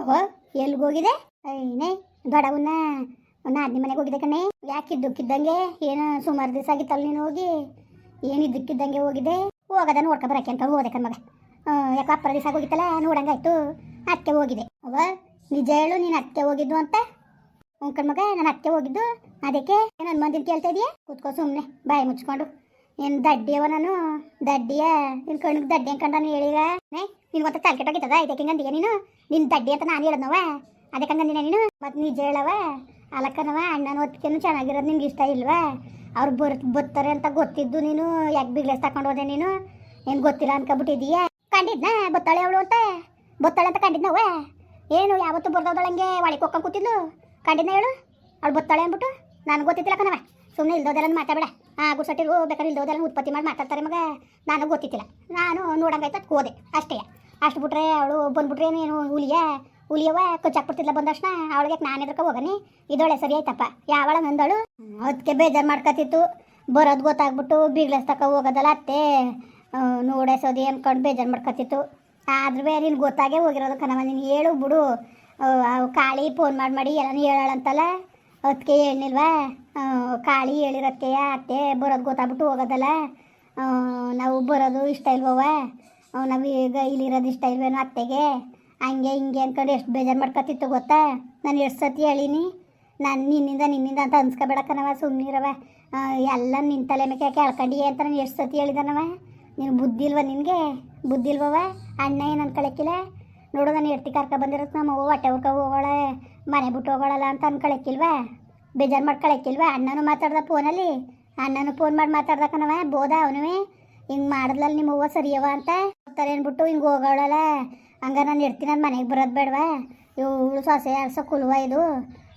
ಓ ಎಲ್ಲಿಗೆ ಹೋಗಿದೆ ಏನೇ ದೊಡ್ಡವನ್ನ ನಾದಿನಿ ಮನೆಗೆ ಹೋಗಿದೆ ಕಣೆ. ಯಾಕೆ ಇದ್ದಕ್ಕಿದ್ದಂಗೆ? ಏನು ಸುಮಾರು ದಿವಸ ಆಗಿತ್ತಲ್ಲ ನೀನು ಹೋಗಿ. ಏನು ಇದ್ದಕ್ಕಿದ್ದಂಗೆ ಹೋಗಿದೆ ಹೋಗದ ನೋಡ್ಕೊ ಬರಕ್ಕೆ ಅಂತ ಹೋದೆ ಕಣ್ಮಗ ಯಾಕೆ ಅಪ್ಪರ ದಿವಸ ಹೋಗಿತ್ತಲ್ಲ ನೋಡಂಗಾಯ್ತು ಅತ್ತೆ ಹೋಗಿದೆ ಅವ ನಿಜ ಹೇಳು, ನೀನು ಅತ್ತೆ ಹೋಗಿದ್ದು ಅಂತ? ಹ್ಞೂ ಕಣ್ಮಗ ನಾನು ಅತ್ತೆ ಹೋಗಿದ್ದು. ಅದಕ್ಕೆ ನನ್ನ ಮಂದಿನ ಕೇಳ್ತಾ ಇದೆಯಾ? ಕೂತ್ಕೋ ಸುಮ್ಮನೆ ಬಾಯಿ ಮುಚ್ಕೊಂಡು. ಏನು ದಡ್ಡಿಯವ ನಾನು, ದಡ್ಡಿಯ, ನಿನ್ ಕಣ್ಣು ದಡ್ಡಿ ಅನ್ಕೊಂಡಾನು ಹೇಳಿಗ? ನಿನ್ ಗೊತ್ತ ತಲೆ ಕೆಟ್ಟೋಗಿತ್ತದ ಇದಕ್ಕೆ ಹಿಂಗಂದಿಯ ನೀನು? ನಿನ್ ದಡ್ಡಿ ಅಂತ ನಾನು ಹೇಳದ್ನವ ಅದಕ್ಕೆ ಹಂಗಂದಿನ ನೀನು? ಮತ್ತೆ ನಿಜ ಹೇಳವ ಅಲಕ್ಕನವ ಅಣ್ಣನ ಒತ್ತಿಕೆನು ಚೆನ್ನಾಗಿರೋದು ನಿನ್ಗೆ ಇಷ್ಟ ಇಲ್ವಾ? ಅವ್ರು ಬರ್, ಬರ್ತಾರೆ ಅಂತ ಗೊತ್ತಿದ್ದು ನೀನು, ಯಾಕೆ ಬಿಗ್ಲೆಸ್ ತಗೊಂಡು ಹೋದೆ ನೀನು? ಏನ್ ಗೊತ್ತಿಲ್ಲ ಅನ್ಕೊಬಿಟ್ಟಿದೀಯ? ಕಂಡಿದ್ನ? ಬತ್ತಾಳೆ ಅವಳು ಅಂತ? ಬತ್ತಾಳೆ ಅಂತ ಕಂಡಿದ್ನವ ಏನು, ಯಾವತ್ತು ಹಂಗೆ ಒಳಗೆ ಕೊಕ್ಕ ಕೂತಿದ್ಲು? ಕಂಡಿದ್ನ ಹೇಳು? ಅವಳು ಬತ್ತಾಳೆ ಅಂದ್ಬಿಟ್ಟು? ನಾನು ಗೊತ್ತಿದ್ದಿಲ್ಲ ಕಣವ ಸುಮ್ಮನೆ ಇಲ್ದೋದೆಲ್ಲ ಮಾತಾಬೇಡ ಆ ಗುಸಟ್ಟಿರು ಬೇಕಾದ್ರೆ ಇಲ್ದೋದೆಲ್ಲ ಉತ್ಪತ್ತಿ ಮಾಡಿ ಮಾತಾಡ್ತಾರೆ ಮಗ. ನಾನು ಗೊತ್ತಿತ್ತಿಲ್ಲ. ನಾನು ನೋಡಂಗಾಯ್ತು ಹೋದೆ. ಅಷ್ಟೇ. ಅಷ್ಟು ಬಿಟ್ರೆ ಅವಳು ಬಂದ್ಬಿಟ್ರೆ ಏನು ಹುಲಿಯ? ಹುಲಿಯವ ಕಚ್ಚಾಕ್ಬಿಡ್ತಿಲ್ಲ ಬಂದ ತಕ್ಷಣ. ಅವಳಿಗೆ ನಾನು ಎದ್ರಕ ಹೋಗನಿ? ಇದೊಳೆ ಸರಿ ಆಯ್ತಪ್ಪ. ಯಾವಳ ನಂದಳು? ಅದಕ್ಕೆ ಬೇಜಾರು ಮಾಡ್ಕೊತಿತ್ತು ಬರೋದು ಗೊತ್ತಾಗ್ಬಿಟ್ಟು ಬೀಗ್ಲಸ್ ತಕ ಹೋಗೋದಲ್ಲ ಅತ್ತೆ. ನೋಡಸೋದು ಅನ್ಕೊಂಡು ಬೇಜಾರು ಮಾಡ್ಕೊತಿತ್ತು ಆದ್ರೂ ನೀನು ಗೊತ್ತಾಗೇ ಹೋಗಿರೋದು ಕಣವ ನೀನು ಹೇಳು ಬಿಡು. ಕಾಳಿ ಫೋನ್ ಮಾಡಿ ಮಾಡಿ ಎಲ್ಲ ಹೇಳಂತಲ್ಲ ಅದಕ್ಕೆ ಹೇಳಿಲ್ವಾ? ಕಾಳಿ ಹೇಳಿರತ್ತೆ ಅತ್ತೆ ಬರೋದು ಗೊತ್ತಾಗ್ಬಿಟ್ಟು ಹೋಗೋದಲ್ಲ. ನಾವು ಬರೋದು ಇಷ್ಟ ಇಲ್ವವ ನಾವು ಈಗ ಇಲ್ಲಿರೋದು ಇಷ್ಟ ಇಲ್ವೇನೋ ಅತ್ತೆಗೆ ಹಂಗೆ ಹಿಂಗೆ ಅಂದ್ಕೊಂಡು ಎಷ್ಟು ಬೇಜಾರು ಮಾಡ್ಕೊತಿತ್ತು ಗೊತ್ತಾ? ನಾನು ಎಷ್ಟು ಸತಿ ಹೇಳಿನಿ. ನಾನು ನಿನ್ನಿಂದ ನಿನ್ನಿಂದ ಅಂತ ಅನ್ಸ್ಕೊಬೇಡಕ್ಕನವ ಸುಮ್ಮನಿರವ ಎಲ್ಲ ನಿನ್ನ ತಲೆ ಮೇಲೆ ಕೇಳ್ಕೊಂಡಿ ಅಂತ ನಾನು ಎಷ್ಟು ಸತಿ ಹೇಳಿದನವ ನೀನು ಬುದ್ಧಿ ಇಲ್ವ ನಿನಗೆ? ಬುದ್ಧಿ ಇಲ್ವವ ಅಣ್ಣ ಏನು ಅನ್ಕೊಳಕ್ಕಿಲ್ಲ ನೋಡು, ನಾನು ಎರ್ತಿ ಕರ್ಕೊ ಬಂದಿರತ್ತೆ ನಮ್ಮ ಹೊಟ್ಟೆ ಉರ್ಕ ಹೋಗೋಳ. ಮನೆ ಬಿಟ್ಟು ಹೋಗೋಳಲ್ಲ ಅಂತ ಅನ್ಕೊಳಕ್ಕಿಲ್ವಾ? ಬೇಜಾರು ಮಾಡ್ಕೊಳಕ್ಕಿಲ್ವಾ? ಅಣ್ಣನೂ ಮಾತಾಡ್ದ ಫೋನಲ್ಲಿ. ಅಣ್ಣನೂ ಫೋನ್ ಮಾಡಿ ಮಾತಾಡ್ದ ಕಣವ ಬೋದ ಅವನುವೇ. ಹಿಂಗೆ ಮಾಡಿದ್ಲಲ್ಲ ನಿಮ್ಮ ಹೂವು ಸರಿಯವ ಅಂತ ಹೋಗ್ತಾರೆ ಅಂದ್ಬಿಟ್ಟು ಹಿಂಗೆ ಹೋಗೋಳಲ್ಲ. ಹಂಗ ನಾನು ಇರ್ತೀನಿ ನನ್ನ ಮನೆಗೆ ಬರೋದು ಬೇಡವಾ? ಇವಳು ಸೊಸೆ ಅರ್ಸೋ ಕುಲ್ವ ಇದು.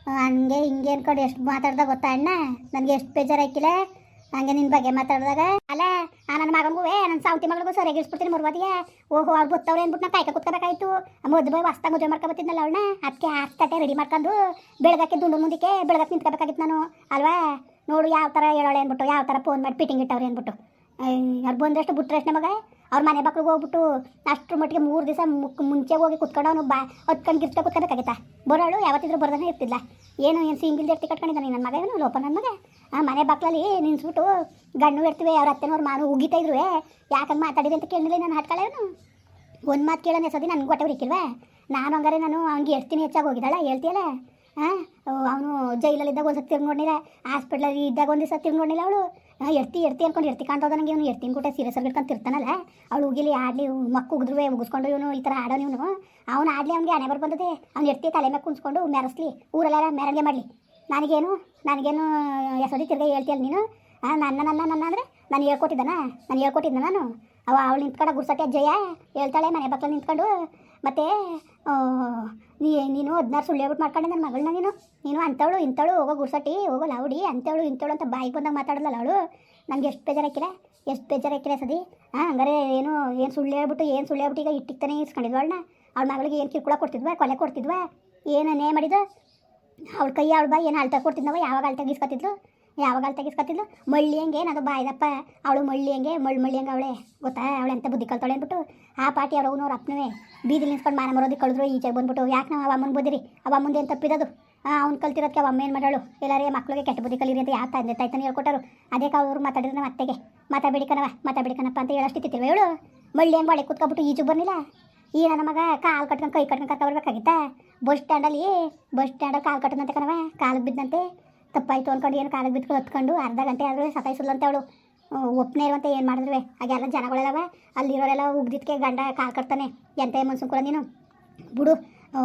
ಹಂಗೆ ಹಿಂಗೆ ಅನ್ಕೊಂಡು ಎಷ್ಟು ಮಾತಾಡ್ದ ಗೊತ್ತಾ ಅಣ್ಣ? ನನಗೆ ಎಷ್ಟು ಬೇಜಾರಾಕಿಲ್ಲ ಹಂಗೆ ನಿನ್ ಬಗ್ಗೆ ಮಾತಾಡಿದಾಗ? ಅಲ್ಲ ನನ್ನ ಮಗನಿಗೂ ನನ್ನ ಸಾವಂತಿ ಮಗಳಿಗೂ ಸರಿಯಾಗಿ ಇಳಿಸ್ಬಿಡ್ತೀನಿ ಮುರ್ವದಿಗೆ ಓಹೋ, ಅವ್ರು ಗೊತ್ತವ್ರೆ ಅಂದ್ಬಿಟ್ಟು ನಾ ಕಾಯ್ಕ ಕೂತ್ಕೋಬೇಕಾಯ್ತು. ಮದುವೆ ಹೊಸ್ತಾಗ ಮದುವೆ ಮಾಡ್ಕೊಬತ್ತಿದ್ನಲ್ಲ ಅವಳನ್ನ ಅದಕ್ಕೆ ಹಾಕಿ ತಟ್ಟೆ ರೆಡಿ ಮಾಡ್ಕೊಂಡು ಬೆಳಗಕ್ಕೆ ದುಂಡು ಮುಂದಕ್ಕೆ ಬೆಳಗಕ್ಕೆ ನಿಂತ್ಕೋಬೇಕಾಗಿತ್ತು ನಾನು. ಅಲ್ವಾ? ನೋಡು, ಯಾವ ಥರ ಹೇಳೋಳೆ ಅಂದ್ಬಿಟ್ಟು ಯಾವ ಥರ ಫೋನ್ ಮಾಡಿ ಪಿಟಿಂಗ್ ಇಟ್ಟವ್ರೆ ಅಂದ್ಬಿಟ್ಟು ಅವ್ರು ಬಂದಷ್ಟು ಅಷ್ಟೇ ಮಗ? ಅವ್ರ ಮನೆ ಮಕ್ಳಿಗೆ ಹೋಗ್ಬಿಟ್ಟು ಅಷ್ಟ್ರ ಮಟ್ಟಿಗೆ ಮೂರು ದಿವಸ ಮುಂಚೆ ಹೋಗಿ ಕುತ್ಕೊಂಡು ಅವನು ಬಾ, ಹೊತ್ಕೊಂಡು ಗಿಫ್ಟ್ ಕುತ್ಕೋಬೇಕಾಗಿತ್ತಾ ಬರೋಳು ಯಾವತ್ತಿದ್ರು ಬರ್ದಾನೆ ಇರ್ತಿಲ್ಲ ಏನು ಏನು ಸಿಂಗಿಲ್ ಇರ್ತಿ ಕಟ್ಕೊಂಡಿದ್ದಾನೆ ನನ್ನ ಮಗ ಏನು? ಲೋಪ ನನ್ನ ಮಗ? ಆ, ಮನೆ ಬಾಕ್ಲಲ್ಲಿ ನಿನ್ಸ್ಬಿಟ್ಟು ಗಣ್ಣು ಇರ್ತೀವಿ, ಅವ್ರ ಅತ್ತೆನವ್ರು ಮಾನು ಉಗಿತಾ ಇದ್ರು ಯಾಕಂಗೆ ಮಾತಾಡಿದೆ ಅಂತ ಕೇಳಿಲ್ಲ ನಾನು ಹಾಟ್ಕೊಳ್ಳೇನು ಒಂದು ಮಾತು ಕೇಳೋಣ ಸದಿ ನನಗೆ ಹೊಟ್ಟೆ ಉರಿಕಿಲ್ವಾ? ನಾನು ಹಂಗಾರೆ ನಾನು ಅವ್ನಿಗೆ ದಿನ ಹೆಚ್ಚಾಗಿ ಹೋಗಿದ್ದಾಳ? ಹೇಳ್ತೀಯಲ್ಲ? ಹಾಂ ಅವನು ಜೈಲಲ್ಲಿದ್ದಾಗ ಒಂದು ಸತಿ ನೋಡಿಲ್ಲ ಹಾಸ್ಪಿಟ್ಲಲ್ಲಿ ಇದ್ದಾಗ ಒಂದು ಸತಿ ನೋಡಿಲ್ಲ ಅವಳು. ಎರ್ತಿ ಎರ್ತಿ ಅನ್ಕೊಂಡು ಎಡ್ತಿ ಕಾಣ್ತದ ನನಗೆ ಇವನು ಎಡ್ತಿನ ಕೂಟ ಸೀರಿಯಸ್ ಆಗಿ ಇಟ್ಕೊಂಡು ತಿರ್ತಾನಲ್ಲ. ಅವಳು ಉಗಿಲಿ ಆಡಲಿ ಮಕ್ಕ ಉಗಿದ್ರು ಉಗಿಸ್ಕೊಂಡು ಇವನು ಈ ಥರ ಆಡೋನು ಇವನು. ಅವನು ಆಡಲಿ ಅವ್ನಿಗೆ ಹಣೆ ಬರ್ ಬಂದದೆ ಅವ್ನು ಎರ್ತಿ ತಲೆ ಮೇಲೆ ಕುಂಸ್ಕೊಂಡು ಮೆರೆಸ್ಲಿ ಊರಲ್ಲ ಮೆರಂಗೆ ಮಾಡಲಿ. ನನಗೇನು ನನಗೇನು ಎಸೋದಿ ತಿರ್ಗಿ ಹೇಳ್ತೀಯಲ್ಲ ನೀನು? ನನ್ನ ನನ್ನ ನನ್ನ ಅಂದರೆ ನಾನು ಹೇಳ್ಕೊಟ್ಟಿದ್ದಾನ? ನಾನು ಹೇಳ್ಕೊಟ್ಟಿದ್ದ ನಾನು? ಅವ, ಅವಳು ನಿಂತ್ಕೊಂಡು ಗುರ್ಸಟ್ಟೆ ಜಯ? ಹೇಳ್ತಾಳೆ ಮನೆ ಬಾಕ್ಲ ನಿಂತ್ಕೊಂಡು. ಮತ್ತೆ ನೀನು ಹದಿನಾರು ಸುಳ್ಳು ಹೇಳ್ಬಿಟ್ಟು ಮಾಡ್ಕೊಂಡೆ ನನ್ನ ಮಗಳನ್ನ ನೀನು. ನೀನು ಅಂಥವಳು, ಇಂಥವಳು, ಹೋಗೋ ಗುರ್ಸಟ್ಟಿ, ಹೋಗೋ ಲಾವುಡಿ, ಅಂಥವಳು, ಇಂಥವಳು ಅಂತ ಬಾಯಿಗೆ ಬಂದಾಗ ಮಾತಾಡಲ್ಲ ಅವಳು ನನಗೆ ಎಷ್ಟು ಬೇಜಾರಾಕಿಲ್ಲ ಎಷ್ಟು ಬೇಜಾರಾಕಿಲ್ಲ ಸದಿ. ಹಾಂ ಹಂಗಾರೆ ಏನು ಏನು ಸುಳ್ಳು ಹೇಳ್ಬಿಟ್ಟು, ಏನು ಸುಳ್ಳು ಹೇಳ್ಬಿಟ್ಟು ಈಗ ಇಟ್ಟಿಗ್ತಾನೆ ಇಸ್ಕೊಂಡಿದ್ವ ಅವಳನ್ನ. ಅವಳ ಮಗಳಿಗೆ ಏನು ಕಿರುಕುಳ ಕೊಡ್ತಿದ್ವಾ, ಕೊಲೆ ಕೊಡ್ತಿದ್ವಾ ಏನನ್ನೇ ಮಾಡಿದ ಅವಳ ಕೈ, ಅವಳ ಬಾಯಿ ಏನು ಅಳ್ತಾ ಕೊಡ್ತಿದ್ನವ, ಯಾವಾಗ ಅಳ್ತಾಗ ಗೀಸ್ಕೊತಿದ್ಲು. ಯಾವಾಗ ತೆಗಿಸ್ಕೊತಿದ್ಲು. ಗೀಸ್ಕೊತಿದ್ಲು ಮಳ್ಳಿ ಹಂಗೆ? ಏನದು ಬಾಯ್ದಪ್ಪ. ಅವಳು ಮಳ್ಳಿ ಹಂಗೆ? ಮಳ್ ಮಳ್ಳಿ ಹಂಗೆ ಅವಳೆ? ಗೊತ್ತಾ? ಅವಳೆ ಅಂತ ಬುದ್ಧಿ ಕಲ್ತಾಳೆ ಅಂದ್ಬಿಟ್ಟು ಆ ಪಾಟಿ ಅವ್ರ ಅವ್ನವ್ರ ಅಪ್ಪನವೇ. ಬೀದಿ ನಿಲ್ಸ್ಕೊಂಡು ಮಾನ ಮರೋದಿ ಕಳೆದ್ರು, ಈಚೆ ಬಂದ್ಬಿಟ್ಟು ಯಾಕೆ ನಾವು ಅವ ಅಮ್ಮನ ಬುದ್ಧಿರಿ? ಅವ ಅಮ್ಮಂದು ಏನು ತಪ್ಪಿರೋದು ಅವ್ನು ಕಲ್ತಿರೋದಕ್ಕೆ ಅವ ಅಮ್ಮ ಏನು ಮಾಡಾಳು ಎಲ್ಲರೇ ಮಕ್ಳಿಗೆ ಕೆಟ್ಟ ಬುದ್ಧಿ ಕಲೀರಿ ಅಂತ ಯಾವ ತಂದೆ ತಾಯ್ತಾನೆ ಹೇಳ್ಕೊಟ್ಟರು. ಅದಕ್ಕೆ ಅವ್ರು ಮಾತಾಡಿದ್ರೆ ನಮ್ಮ ಅತ್ತೆಗೆ. ಮಾತಾಡಬೇಡಿ ಕಣವ ಅಂತ ಕಣಪ್ಪ ಅಂತ ಹೇಳಷ್ಟಿತ್ತಿರ್ವ ಹೇಳು, ಮಳ್ಳಿ ಹಂಗೆ ಒಳಗೆ ಕೂತ್ಕೊಬಿಟ್ಟು ಈಜು ಬರಲಿಲ್ಲ? ಈ ನನ್ನ ಮಗ ಕಾಲು ಕಟ್ಕೊಂಡು ಕೈ ಕಟ್ಕೊಂಡು ಕರ್ಕ ಬರ್ಬೇಕಾಗಿತ್ತ? ಬಸ್ ಸ್ಟ್ಯಾಂಡಲ್ಲಿ ಬಸ್ ಸ್ಟ್ಯಾಂಡಲ್ಲಿ ಕಾಲು ಕಟ್ಟದಂತೆ ಕಣವ ಕಾಲು ಬಿದ್ದಂತೆ. ತಪ್ಪಾಯ್ತು ಅನ್ಕೊಂಡು ಏನು ಕಾಲಕ್ಕೆ ಬಿಟ್ಕೊಂಡು ಹೊತ್ಕೊಂಡು ಅರ್ಧ ಗಂಟೆ ಆದರೂ ಸತಾಯಿಸಲ್ಲಂತೆ ಅವಳು. ಒಪ್ಪನೇ ಇರುವಂತೆ ಏನು ಮಾಡಿದ್ರು ಹಾಗೆಲ್ಲ ಜನಗಳೆಲ್ಲವ ಅಲ್ಲಿರೋರೆಲ್ಲ ಉಗ್ದಿದ್ದಕ್ಕೆ ಗಂಡ ಕಾಲು ಕಟ್ತಾನೆ. ಎಂತ ಕೂಡ ನೀನು? ಬಿಡು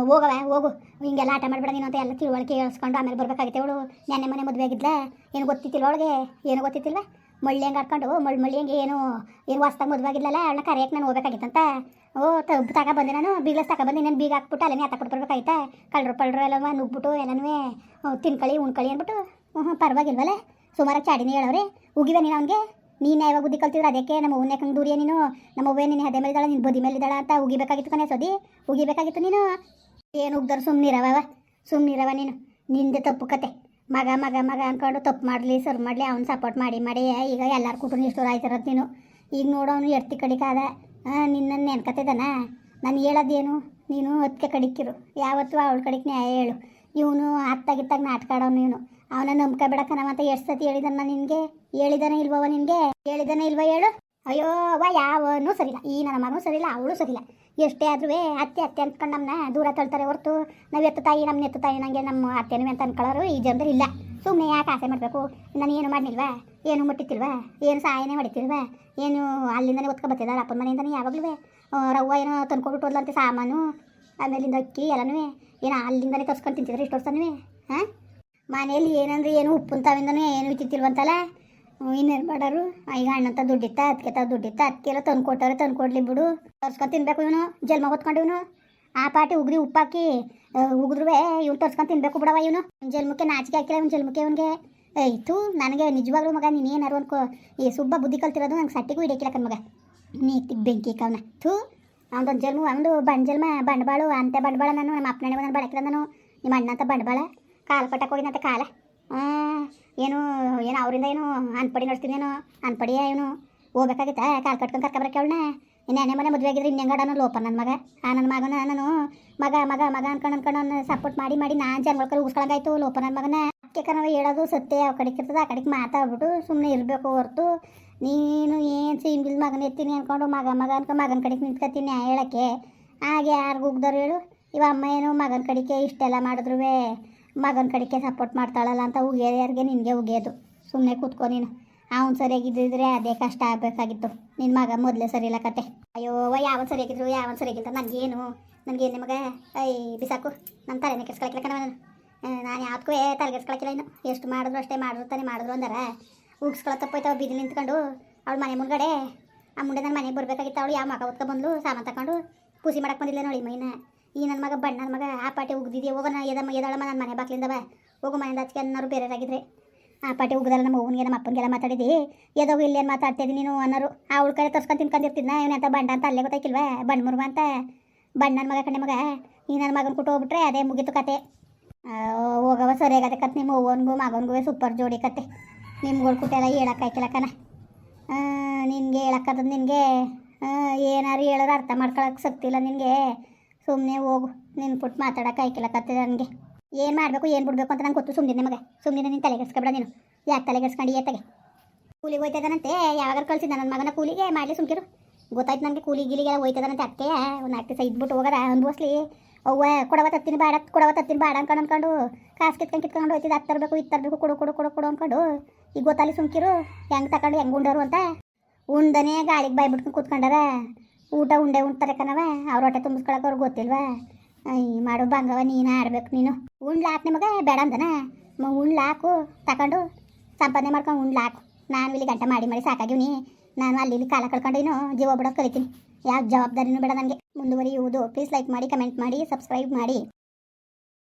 ಹೋಗವ ಹೋಗು. ಹಿಂಗೆಲ್ಲ ಆಟ ಮಾಡಿಬಿಡ ನೀನು ಅಂತ ಎಲ್ಲ ತಿಳುವಳಿಕೆ ಹೇಳ್ಸ್ಕೊಂಡು ಆಮೇಲೆ ಬರಬೇಕಾಗಿತ್ತು ಅವಳು. ನೆನ್ನೆ ಮನೆ ಮದುವೆ ಆಗಿದ್ಲ ಏನು ಗೊತ್ತಿತ್ತಿಲ್ಲ ಅವಳಿಗೆ? ಏನು ಗೊತ್ತಿತ್ತಿಲ್ವ ಮಳ್ಳಿ ಹಂಗೆ ಆಡ್ಕೊಂಡು ಮಳ್, ಮಳ್ಳಿ ಹಂಗೆ ಏನು ಏನು ಹೊಸ್ದಾಗ ಮದುವಾಗಿಲ್ಲಲ್ಲ ಅವಳನ್ನ ಕರೆಯಕ್ಕೆ ನಾನು ಹೋಗ್ಬೇಕಾಗಿತ್ತಂತ. ಓ ತಬ್ಬು ತಗ ಬಂದೆ ನಾನು ಬೀಗ್ಲಸ್ ತಗ ಬಂದು, ಇನ್ನೇನು ಬೀಗ ಹಾಕ್ಬಿಟ್ಟು ಅಲ್ಲೇ ಹತ್ತ ಬರ್ಬೇಕಾಯ್ತಾ ಕಳ್ಳರು ಪಳ್ಳರು ಎಲ್ಲವ ನುಗ್ಬಿಟ್ಟು ಎಲ್ಲನೂ ತಿನ್ಕಳಿ, ಉಣ್ಕಳಿ ಅಂದ್ಬಿಟ್ಟು ಹ್ಞೂ ಹ್ಞೂ ಪರವಾಗಿಲ್ವಲ್ಲ. ಸುಮಾರಾಗಿ ಚಾಡಿನೇ ಹೇಳವ್ರೆ. ಉಗಿವೆ ನೀನು ಅವನಿಗೆ? ನೀನು ಯಾವಾಗ ಬುದ್ಧಿ ಕಲ್ತಿದ್ರು ಅದಕ್ಕೆ ನಮ್ಮ ಅವ್ವನ ಹಂಗೆ ದೂರಿಯ ನೀನು, ನಮ್ಮ ಅವ್ವೇ ನೀನು ಹದೆ ಮೇಲಿದ್ದಾಳ ನಿನ್ನ ಬುದ್ಧಿ ಮೇಲಿದ್ದಾಳ ಅಂತ ಉಗಿಬೇಕಾಗಿತ್ತು ಕಣೆ ಸೋದಿ. ಉಗಿಬೇಕಾಗಿತ್ತು ನೀನು. ಏನು ಉಗ್ದರು ಸುಮ್ಮನಿರವ ಸುಮ್ಮನಿರವ ನೀನು. ನಿಂದೆ ತಪ್ಪು ಕತೆ. ಮಗ ಮಗ ಮಗ ಅಂದ್ಕೊಂಡು ತಪ್ಪು ಮಾಡಲಿ, ಸರ್ ಮಾಡಲಿ, ಅವ್ನು ಸಪೋರ್ಟ್ ಮಾಡಿ ಮಾಡಿ, ಈಗ ಎಲ್ಲರೂ ಕುಟುಂಬ ಇಷ್ಟು ಆಯ್ತಿರೋದು ನೀನು. ಈಗ ನೋಡು ಅವನು ಎರ್ತಿ ಕಡಿಕಾದ ನಿನ್ನನ್ನು ನೆನ್ಕತ್ತಿದ್ದಾನ ನಾನು ಹೇಳೋದೇನು? ನೀನು ಅದಕ್ಕೆ ಕಡಿಕಿರು. ಯಾವತ್ತೂ ಅವಳ ಕಡಿಕೆ ನ್ಯಾಯ ಹೇಳು. ಇವನು ಅತ್ತಾಗಿತ್ತಾಗ ನಾಟಕ ಆಡೋನು ಇವನು ಅವನ ನಂಬ್ಕ ಬಿಡಕನ ಅಂತ ಎಷ್ಟು ಸತಿ ಹೇಳಿದಾನ ನಿನಗೆ? ಹೇಳಿದಾನೆ ಇಲ್ವವ ನಿನಗೆ? ಹೇಳಿದಾನೆ ಇಲ್ವ ಹೇಳು? ಅಯ್ಯೋ ಅವ ಯಾವನು ಸರಿಲ್ಲ ಈ ನನ್ನ ಮಗನೂ ಸರಿಲ್ಲ ಅವಳು ಸರಿಲ್ಲ ಎಷ್ಟೇ ಆದ್ರೂ ಅತ್ತೆ ಅತ್ತೆ ಅಂದ್ಕೊಂಡು ನಮ್ಮನ್ನ ದೂರ ತಳ್ತಾರೆ ಹೊರತು. ನಾವು ಎತ್ತ ತಾಯಿ ನಮ್ಮ ಎತ್ತ ತಾಯಿ, ನಂಗೆ ನಮ್ಮ ಅತ್ತೆನೂ ಅಂತ ಅನ್ಕೊಳ್ಳೋರು ಈ ಜನರು ಇಲ್ಲ. ಸುಮ್ಮನೆ ಯಾಕೆ ಆಸೆ ಮಾಡಬೇಕು? ನಾನು ಏನು ಮಾಡಿಲ್ವಾ ಏನು ಮುಟ್ಟಿತ್ತಿಲ್ವಾ? ಏನು ಸಹಾಯನೇ ಹೊಡಿತಿಲ್ವಾ? ಏನು ಅಲ್ಲಿಂದನೇ ಒತ್ಕೊ ಬರ್ತಿದ್ದಾರೆ ಅಪ್ಪನ ಮನೆಯಿಂದನೇ ಯಾವಾಗಲೂ? ರವ್ವ ಏನೋ ತಂದ್ಕೊಂಡ್ಬಿಟ್ಟು ಅಂತ ಸಾಮಾನು, ಆಮೇಲಿಂದ ಅಕ್ಕಿ ಎಲ್ಲನೂ. ಏನು ಅಲ್ಲಿಂದನೇ ತರ್ಸ್ಕೊಂಡು ತಿಂತಿದ್ರೆ ಇಷ್ಟು ವರ್ಷನೂ? ಹಾಂ ಮನೇಲಿ ಏನಂದ್ರೆ ಏನು ಉಪ್ಪು ತಾವಿಂದನೂ ಏನು ಇತ್ತಿಲ್ವಂತಲ್ಲ ಇನ್ನೇನು ಮಾಡೋರು ಈಗ ಅಣ್ಣಂತ ದುಡ್ಡಿತ್ತ ಅದಕ್ಕೆ ತ ದುಡ್ಡಿತ್ತ ಅದಕ್ಕೆಲ್ಲ ತಂದು ಕೊಟ್ಟವ್ರೆ, ತಂದು ಕೊಡ್ಲಿ ಬಿಡು. ತರ್ಸ್ಕೊಂಡು ತಿನ್ಬೇಕು ಇವನು ಜಲ್ಮ ಹೊತ್ಕೊಂಡು ಇವನು. ಆ ಪಾಟಿ ಉಗ್ರಿ ಉಪ್ಪಾಕಿ ಉಗಿದ್ರುವೆ, ಇವ್ನು ತರ್ಸ್ಕೊಂಡು ತಿನ್ಬೇಕು ಬಿಡವ ಇವನು. ಜಲ್ಮಕ್ಕೆ ನಾಚಿಕೆ ಹಾಕಿಲ್ಲ ಇವ್ನು ಜಲ್ಮಕ್ಕೆ ಇವನಿಗೆ. ಇತ್ತು, ನನಗೆ ನಿಜವಾಗ್ಲೂ ಮಗ, ನೀನು ಏನಾರು ಅನ್ಕೋ. ಈ ಸುಬ್ಬ ಬುದ್ಧಿ ಕಲ್ತಿರೋದು ನಂಗೆ ಸಟ್ಟಿಗೂ ಹಿಡಿಯಕಿಲ್ಲ ಕಣ್ಮಗ ಮಗ. ನೀತಿಗೆ ಬೆಂಕಿ ಕವನ ಥೂ ಅವನೊಂದು ಜನ್ಮ ಅವನು ಬಣ್ಣ ಜನ್ಮ ಬಂಡವಾಳು ಅಂತ ಬಂಡವಾಳ ನಾನು ನಮ್ಮ ಅಪ್ಪನೇ ನಾನು ಬಳಕಿಲ್ಲ ನಾನು ನಿಮ್ಮ ಅಣ್ಣ ಅಂತ ಬಂಡವಾಳ ಕಾಲು ಕಟ್ಟಕ್ಕೆ ಹೋಗಿದ್ದಂತೆ ಕಾಲ. ಏನು ಏನು ಅವರಿಂದ ಏನು ಅನ್ಪಡಿ ನಡೆಸ್ತೀನಿ ಏನೋ? ಅನ್ಪಡಿಯ ಏನು? ಹೋಗ್ಬೇಕಾಗಿತ್ತ? ಕಾಲು ಕಟ್ಕೊಂಡು ಕರ್ಕೊಬರಕ್ಕೆ ಅವಳನ್ನ? ಇನ್ನೇನೆ ಮನೆ ಮದುವೆ ಆಗಿದ್ರೆ ಇನ್ನೆಂಗಡನು ಲೋಪ ನನ್ನ ಮಗ? ಆ ನನ್ನ ಮಗನ ನಾನು ಮಗ ಮಗ ಮಗ ಅನ್ಕೊಂಡು ಅನ್ಕೊಂಡು ಅವ್ನ ಸಪೋರ್ಟ್ ಮಾಡಿ ಮಾಡಿ ನಾನು ಜನಗಳ ಉಸ್ಕೊಳಂಗಾಯ್ತು ಲೋಪ ನನ್ನ ಮಗನ. ಅಕ್ಕೆ ಕಣವ ಹೇಳೋದು ಸತ್ಯ, ಆ ಕಡೆಗೆ ಇರ್ತದೆ ಆ ಕಡೆಗೆ ಮಾತಾಡ್ಬಿಟ್ಟು ಸುಮ್ಮನೆ ಇರಬೇಕು ಹೊರತು. ನೀನು ಏನು ಸಿಂಗಿಲ್ ಮಗನ ಎತ್ತೀನಿ ಅನ್ಕೊಂಡು ಮಗ ಮಗ ಅನ್ಕೊಂಡು ಮಗನ ಕಡೆಗೆ ನಿಂತ್ಕೊತೀನಿ ಹೇಳಕ್ಕೆ. ಹಾಗೆ ಯಾರಿಗೂ ಉಗ್ದವ್ರು ಹೇಳು? ಇವ ಅಮ್ಮ ಏನು ಮಗನ ಕಡೆಗೆ ಇಷ್ಟೆಲ್ಲ ಮಾಡಿದ್ರು ಮಗನ ಕಡೆಗೆ ಸಪೋರ್ಟ್ ಮಾಡ್ತಾಳಲ್ಲ ಅಂತ ಉಗಿಯೋರ್ಗೆ ನಿನಗೆ ಉಗಿಯೋದು ಸುಮ್ಮನೆ ಕೂತ್ಕೊ ನೀನು. ಅವ್ನು ಸರಿಯಾಗಿದ್ದಿದ್ರೆ ಅದೇ ಕಷ್ಟ ಆಗಬೇಕಾಗಿತ್ತು. ನಿನ್ನ ಮಗ ಮೊದಲೇ ಸರಿ ಇಲ್ಲ ಕತೆ. ಅಯ್ಯೋ ಯಾವ ಸರಿಯಾಗಿದ್ರು ಯಾವ ಸರಿಯಾಗಿಲ್ಲ ನನಗೇನು? ನನಗೇನು ನಿಮಗೆ ಐ, ಬಿಸಾಕು. ನನ್ನ ತಲೆನೇ ಕೆಸ್ಕೊಳಕ್ಕಿಲ್ಲ ಕಣ ನಾನು. ನಾನು ಯಾವ್ದಕ್ಕೂ ತಲೆ ಕೆಡ್ಸ್ಕೊಳಕಿಲ್ಲ ಇನ್ನು. ಎಷ್ಟು ಮಾಡಿದ್ರು ಅಷ್ಟೇ ಮಾಡಿದ್ರು ತಾನೇ ಮಾಡಿದ್ರು ಅಂದಾರ. ಉಗ್ಸ್ಕೊಳ ತಪ್ಪೋಯ್ತಾವ ಬೀದಿ ನಿಂತ್ಕೊಂಡು. ಅವ್ಳು ಮನೆ ಮುಂದ್ಗಡೆ. ಆ ಮುಂದೆ ನನ್ನ ಮನೆಗೆ ಬರ್ಬೇಕಾಗಿತ್ತು ಅವಳು. ಯಾವ ಮಗ ಹೊತ್ಕೊಂಡು ಬಂದ್ಲು? ಸಾಮಾನು ತಗೊಂಡು ಪೂಸಿ ಮಾಡಕ್ಕೆ ಬಂದಿಲ್ಲ ನೋಡಿ ಮೈನ. ಈ ನನ್ನ ಮಗ ಬಣ್ಣ, ನನ್ನ ಮಗ ಆ ಪಾಟಿ ಉಗ್ದಿದ್ದೆ ಹೋಗೋಣ ಎದಮ್ಮ, ಎದಳಮ್ಮ, ನನ್ನ ಮನೆ ಬಾಕ್ಲಿಂದವ ಹೋಗು ಮನೆಯಿಂದ ಹಚ್ಕೆ ಅನ್ನೋರು ಬೇರೆಯವರಾಗಿದ್ರೆ ಆ ಪಾಟಿ ಉಗ್ದಲ್ಲ, ನಮ್ಮ ಅವ್ವನಿಗೆ, ನಮ್ಮ ಅಪ್ಪನಿಗೆಲ್ಲ ಮಾತಾಡಿದಿ ಎದೋಗು ಇಲ್ಲೇನು ಮಾತಾಡ್ತಿದ್ದಿ ನೀನು ಅನ್ನೋರು? ಆ ಉಳ್ಕಡೆ ತರ್ಸ್ಕೊಂಡು ತಿನ್ಕೊಂಡಿರ್ತಿದ್ನ ಇವನ ಅಂತ ಬಂಡ ಅಂತ ಅಲ್ಲೇ ಗೊತ್ತಾಕಿಲ್ವಾ ಬಣ್ಣ ಮುರ್ಮ ಅಂತ? ಬಣ್ಣ ನನ್ನ ಮಗ, ಕಣ್ಣೆ ಮಗ. ಈ ನನ್ನ ಮಗನ ಕೊಟ್ಟು ಹೋಗ್ಬಿಟ್ರೆ ಅದೇ ಮುಗೀತು ಕತೆ. ಹೋಗವ ಸರಿಯಾಗದ ಕತೆ. ನಿಮ್ಮ ಅವ್ವನಿಗೂ ಮಗನಿಗೂ ಸೂಪರ್ ಜೋಡಿ ಕತೆ. ನಿಮ್ಗಳು ಕುಟ್ಟೆಲ್ಲ ಹೇಳಕ್ಕಾಯ್ಕಿಲ್ಲ ಕಣ. ನಿನಗೆ ಹೇಳಕ್ಕದ ನಿನಗೆ ಏನಾರು ಹೇಳೋರು ಅರ್ಥ ಮಾಡ್ಕೊಳಕ್ಕೆ ಸಕ್ತಿಲ್ಲ ನಿನಗೆ. ಸುಮ್ಮನೆ ಹೋಗು. ನಿನ್ನ ಪುಟ್ಟು ಮಾತಾಡೋಕೆ ಆಯ್ಕಿಲ್ಲ ನನಗೆ. ಏನು ಮಾಡಬೇಕು, ಏನು ಬಿಡಬೇಕು ಅಂತ ನಂಗೆ ಗೊತ್ತು ಸುಮ್ಮನೆ ಮಗ ಸುಮ್ಮನೆ ನೀನು ತಲೆಗೆಡ್ಸ್ಕೊಬೇಡ ನೀನು. ಯಾಕೆ ತಲೆಗೆಡ್ಸ್ಕೊಂಡು ಏತಗೆ ಕೂಲಿಗೆ ಹೋಯ್ತದನಂತೆ ಯಾವಾಗ ಕಳ್ಸಿದ್ದ ನನ್ನ ಮಗನ ಕೂಲಿಗೆ, ಮಾಡಲಿ ಸುಮ್ಕಿರು. ಗೊತ್ತಾಯ್ತು ನನಗೆ ಕೂಲಿ ಗಿಲಿಗೆಲ್ಲ ಹೋಯ್ತದನಂತೆ ಅಕ್ಕೆ ಒಂದು ನಾಲ್ಕು ದಿವಸ ಇದ್ಬಿಟ್ಟು ಹೋಗೋದ, ಅನ್ಭವಿಸ್ಲಿ. ಅವ್ವ, ಕೊಡವ ತತ್ತಿನ ಬಾಡ, ಕೊಡವ ತತ್ತಿನ ಬಾಡ ಅನ್ಕೊಂಡು ಅನ್ಕೊಂಡು, ಕಾಸು ಕಿತ್ಕೊಂಡು ಕಿತ್ಕೊಂಡು ಹೋಯ್ತಿದ್ದು, ಅದು ತರಬೇಕು, ಇದು ತರಬೇಕು, ಕೊಡು ಕೊಡು ಕೊಡು ಕೊಡು ಅನ್ಕೊಂಡು, ಈಗ ಗೊತ್ತಲ್ಲಿ ಸುಮ್ಕಿರು. ಹೆಂಗೆ ತಗೊಂಡು ಹೆಂಗೆ ಉಂಡರು ಅಂತ. ಉಂಡನೇ ಗಾಳಿಗೆ ಬಾಯ್ಬಿಟ್ಕೊಂಡು ಕೂತ್ಕೊಂಡಾರ. ಊಟ ಉಂಡೆ ಉಣ್ತಾರೆ ಕಣವ ಅವ್ರ ಹೊಟ್ಟೆ ತುಂಬಿಸ್ಕೊಳಕ್ಕೆ ಅವ್ರಿಗೆ ಗೊತ್ತಿಲ್ವಾ? ಐ ಮಾಡು ಬಂಗವ ನೀನು ಆಡ್ಬೇಕು ನೀನು. ಉಂಡ್ಲಾಕ್ ನಿಮಗೆ, ಬೇಡ ಅಂದನ? ಉಂಡ್ಲಾಕು ತಗೊಂಡು ಸಂಪಾದನೆ ಮಾಡ್ಕೊಂಡು ಉಂಡ್ಲಾಕು ನಾನು ಇಲ್ಲಿ ಗಂಟೆ ಮಾಡಿ ಮಾಡಿ ಸಾಕಾಗಿವ್ನಿ ನಾನು ಅಲ್ಲಿ ಇಲ್ಲಿ ಕಾಲ ಕಳ್ಕೊಂಡು ಜೀವ ಬಿಡೋಕೆ ಕಲಿತೀನಿ. ಯಾವ ಜವಾಬ್ದಾರಿನೂ ಬೇಡ ನನಗೆ. ಮುಂದುವರಿಯುವುದು. ಪ್ಲೀಸ್ ಲೈಕ್ ಮಾಡಿ ಕಮೆಂಟ್ ಮಾಡಿ ಸಬ್ಸ್ಕ್ರೈಬ್ ಮಾಡಿ.